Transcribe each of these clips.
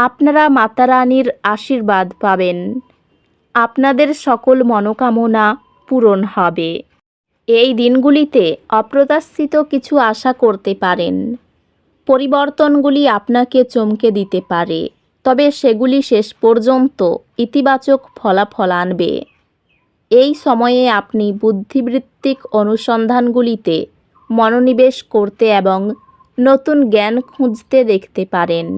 আপনারা মাতা রানীর আশীর্বাদ পাবেন। আপনাদের সকল মনোকামনা পূরণ হবে। এই দিনগুলিতে অপ্রত্যাশিত কিছু আশা করতে পারেন। পরিবর্তনগুলি আপনাকে চমকে দিতে পারে। তবে সেগুলি শেষ পর্যন্ত ইতিবাচক ফলাফল আনবে। এই সময়ে আপনি বুদ্ধিবৃত্তিক অনুসন্ধানগুলিতে মনোনিবেশ করতে এবং নতুন জ্ঞান খুঁজতে দেখতে পারেন।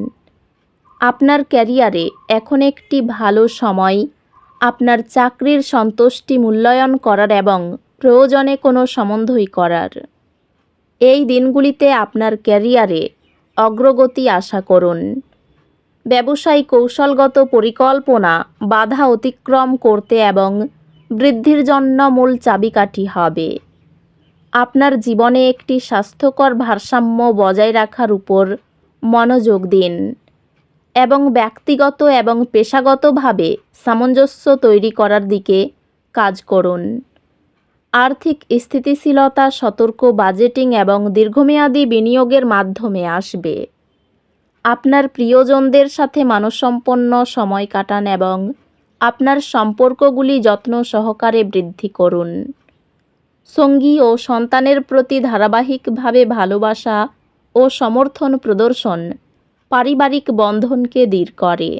আপনার ক্যারিয়ারে এখন একটি ভালো সময়, আপনার চাকরির সন্তুষ্টি মূল্যায়ন করার এবং প্রয়োজনে কোনো সম্বন্ধই করার। এই দিনগুলিতে আপনার ক্যারিয়ারে অগ্রগতি আশা করুন। ব্যবসায়ী কৌশলগত পরিকল্পনা বাধা অতিক্রম করতে এবং বৃদ্ধির জন্য মূল চাবিকাঠি হবে। আপনার জীবনে একটি স্বাস্থ্যকর ভারসাম্য বজায় রাখার উপর মনোযোগ দিন। এবং ব্যক্তিগত এবং পেশাগতভাবে সামঞ্জস্য তৈরি করার দিকে কাজ করুন। আর্থিক স্থিতিশীলতা, সতর্ক বাজেটিং এবং দীর্ঘমেয়াদী বিনিয়োগের মাধ্যমে আসবে। আপনার প্রিয়জনদের সাথে মানসম্পন্ন সময় কাটান এবং আপনার সম্পর্কগুলি যত্ন সহকারে বৃদ্ধি করুন। সঙ্গী ও সন্তানের প্রতি ধারাবাহিকভাবে ভালোবাসা ও সমর্থন প্রদর্শন পারিবারিক বন্ধনকে দৃঢ় করে।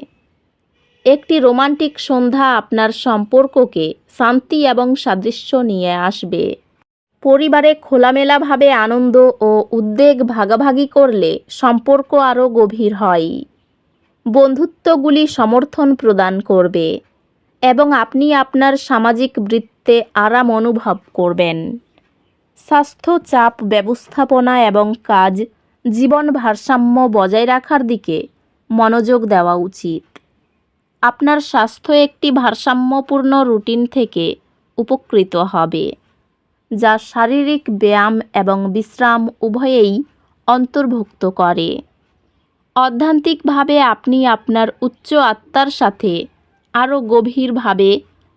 একটি রোমান্টিক সন্ধ্যা আপনার সম্পর্ককে শান্তি এবং সাদৃশ্য নিয়ে আসবে। পরিবারে খোলামেলাভাবে আনন্দ ও উদ্বেগ ভাগাভাগি করলে সম্পর্ক আরও গভীর হয়। বন্ধুত্বগুলি সমর্থন প্রদান করবে এবং আপনি আপনার সামাজিক বৃত্তে আরাম অনুভব করবেন। স্বাস্থ্য চাপ ব্যবস্থাপনা এবং কাজ জীবন ভারসাম্য বজায় রাখার দিকে মনোযোগ দেওয়া উচিত। আপনার স্বাস্থ্য একটি ভারসাম্যপূর্ণ রুটিন থেকে উপকৃত হবে, যা শারীরিক ব্যায়াম এবং বিশ্রাম উভয়েই অন্তর্ভুক্ত করে। অধ্যান্তিকভাবে আপনি আপনার উচ্চ আত্মার সাথে আরও গভীরভাবে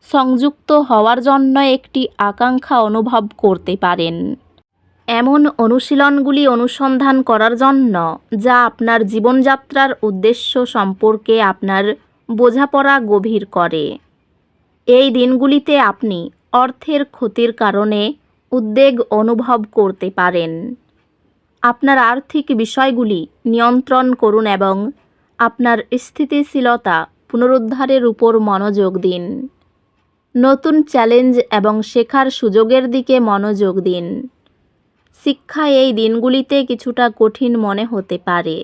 সংযুক্ত হওয়ার জন্য একটি আকাঙ্ক্ষা অনুভব করতে পারেন। এমন অনুশীলনগুলি অনুসন্ধান করার জন্য যা আপনার জীবনযাত্রার উদ্দেশ্য সম্পর্কে আপনার বোঝাপড়া গভীর করে। এই দিনগুলিতে আপনি অর্থের ক্ষতির কারণে উদ্বেগ অনুভব করতে পারেন। আপনার আর্থিক বিষয়গুলি নিয়ন্ত্রণ করুন এবং আপনার স্থিতিশীলতা পুনরুদ্ধারের উপর মনোযোগ দিন। নতুন চ্যালেঞ্জ এবং শেখার সুযোগের দিকে মনোযোগ দিন। শিক্ষা এই দিনগুলিতে কিছুটা কঠিন মনে হতে পারে।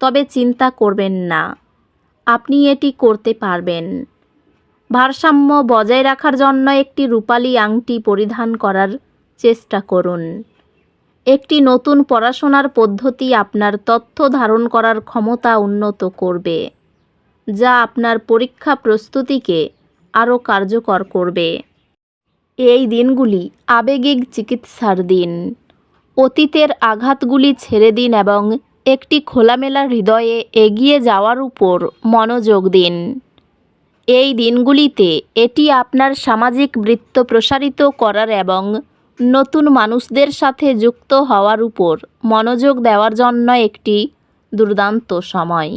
তবে চিন্তা করবেন না। আপনি এটি করতে পারবেন। ভারসাম্য বজায় রাখার জন্য একটি রূপালি আংটি পরিধান করার চেষ্টা করুন। একটি নতুন পড়াশোনার পদ্ধতি আপনার তথ্য ধারণ করার ক্ষমতা উন্নত করবে, যা আপনার পরীক্ষা প্রস্তুতিকে আরও কার্যকর করবে। এই দিনগুলি আবেগিক চিকিৎসার দিন। অতীতের আঘাতগুলি ছেড়ে দিন এবং একটি খোলামেলা হৃদয়ে এগিয়ে যাওয়ার উপর মনোযোগ দিন। এই দিনগুলিতে এটি আপনার সামাজিক বৃত্ত প্রসারিত করার এবং নতুন মানুষদের সাথে যুক্ত হওয়ার উপর মনোযোগ দেওয়ার জন্য একটি দুর্দান্ত সময়।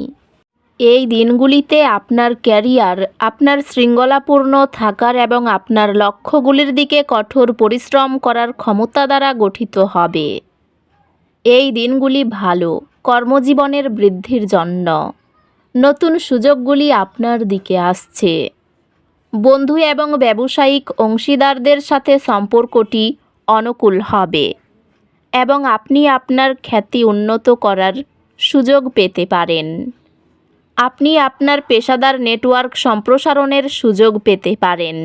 এই দিনগুলিতে আপনার ক্যারিয়ার, আপনার শৃঙ্খলাপূর্ণ থাকার এবং আপনার লক্ষ্যগুলির দিকে কঠোর পরিশ্রম করার ক্ষমতা দ্বারা গঠিত হবে। এই দিনগুলি ভালো, কর্মজীবনের বৃদ্ধির জন্য। নতুন সুযোগগুলি আপনার দিকে আসছে। বন্ধু এবং ব্যবসায়িক অংশীদারদের সাথে সম্পর্কটি অনুকূল হবে এবং আপনি আপনার খ্যাতি উন্নত করার সুযোগ পেতে পারেন। আপনি আপনার পেশাদার নেটওয়ার্ক সম্প্রসারণের সুযোগ পেতে পারেন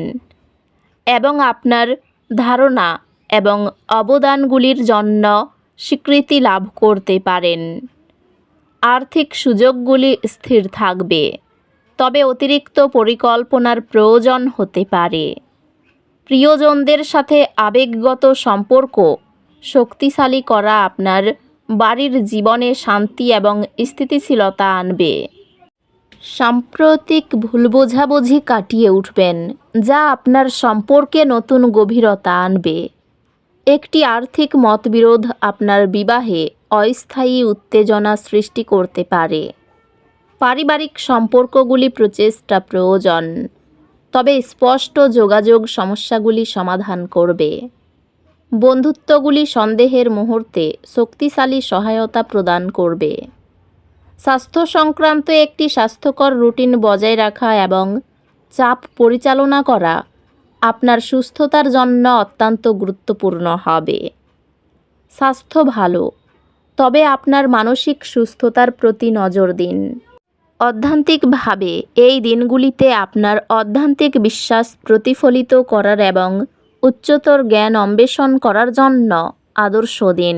এবং আপনার ধারণা এবং অবদানগুলির জন্য স্বীকৃতি লাভ করতে পারেন। আর্থিক সুযোগগুলি স্থির থাকবে, তবে অতিরিক্ত পরিকল্পনার প্রয়োজন হতে পারে। প্রিয়জনদের সাথে আবেগগত সম্পর্ক শক্তিশালী করা আপনার বাড়ির জীবনে শান্তি এবং স্থিতিশীলতা আনবে। সাম্প্রতিক ভুল বোঝাবুঝি কাটিয়ে উঠবেন, যা আপনার সম্পর্কে নতুন গভীরতা আনবে। একটি আর্থিক মতবিরোধ আপনার বিবাহে অস্থায়ী উত্তেজনা সৃষ্টি করতে পারে। পারিবারিক সম্পর্কগুলি প্রচেষ্টা প্রয়োজন, তবে স্পষ্ট যোগাযোগ সমস্যাগুলি সমাধান করবে। বন্ধুত্বগুলি সন্দেহের মুহূর্তে শক্তিশালী সহায়তা প্রদান করবে। স্বাস্থ্য সংক্রান্ত একটি স্বাস্থ্যকর রুটিন বজায় রাখা এবং চাপ পরিচালনা করা আপনার সুস্থতার জন্য অত্যন্ত গুরুত্বপূর্ণ হবে। স্বাস্থ্য ভালো, তবে আপনার মানসিক সুস্থতার প্রতি নজর দিন। অধ্যান্তিকভাবে, এই দিনগুলিতে আপনার অধ্যান্তিক বিশ্বাস প্রতিফলিত করার এবং উচ্চতর জ্ঞান অন্বেষণ করার জন্য আদর্শ দিন।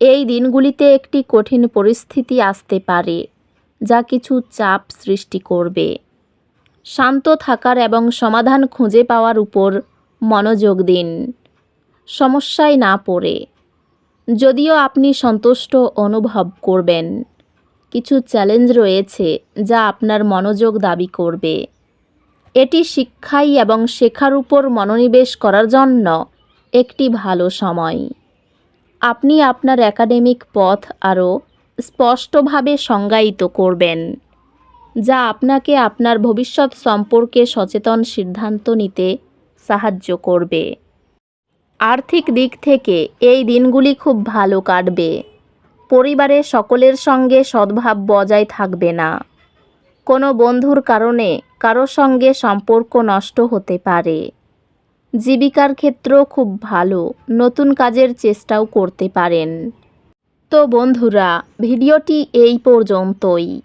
এই দিনগুলিতে একটি কঠিন পরিস্থিতি আসতে পারে, যা কিছু চাপ সৃষ্টি করবে। শান্ত থাকার এবং সমাধান খুঁজে পাওয়ার উপর মনোযোগ দিন। সমস্যায় না পড়ে। যদিও আপনি সন্তুষ্ট অনুভব করবেন, কিছু চ্যালেঞ্জ রয়েছে যা আপনার মনোযোগ দাবি করবে। এটি শিক্ষাই এবং শেখার উপর মনোনিবেশ করার জন্য একটি ভালো সময়। আপনি আপনার একাডেমিক পথ আরও স্পষ্টভাবে সংজ্ঞায়িত করবেন, যা আপনাকে আপনার ভবিষ্যৎ সম্পর্কে সচেতন সিদ্ধান্ত নিতে সাহায্য করবে। আর্থিক দিক থেকে এই দিনগুলি খুব ভালো কাটবে। পরিবারের সকলের সঙ্গে সদ্ভাব বজায় থাকবে না। কোনো বন্ধুর কারণে কারও সঙ্গে সম্পর্ক নষ্ট হতে পারে। জীবিকার ক্ষেত্র খুব ভালো, নতুন কাজের চেষ্টাও করতে পারেন। তো বন্ধুরা, ভিডিওটি এই পর্যন্তই।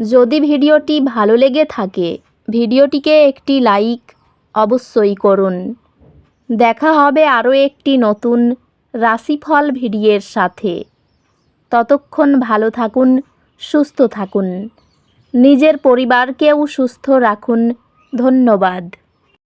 যদি ভিডিওটি ভালো লেগে থাকে, ভিডিওটিকে একটি লাইক অবশ্যই করুন। দেখা হবে আরও একটি নতুন রাশিফল ভিডিওর সাথে। ততক্ষণ ভালো থাকুন, সুস্থ থাকুন। নিজের পরিবারকেও সুস্থ রাখুন। ধন্যবাদ।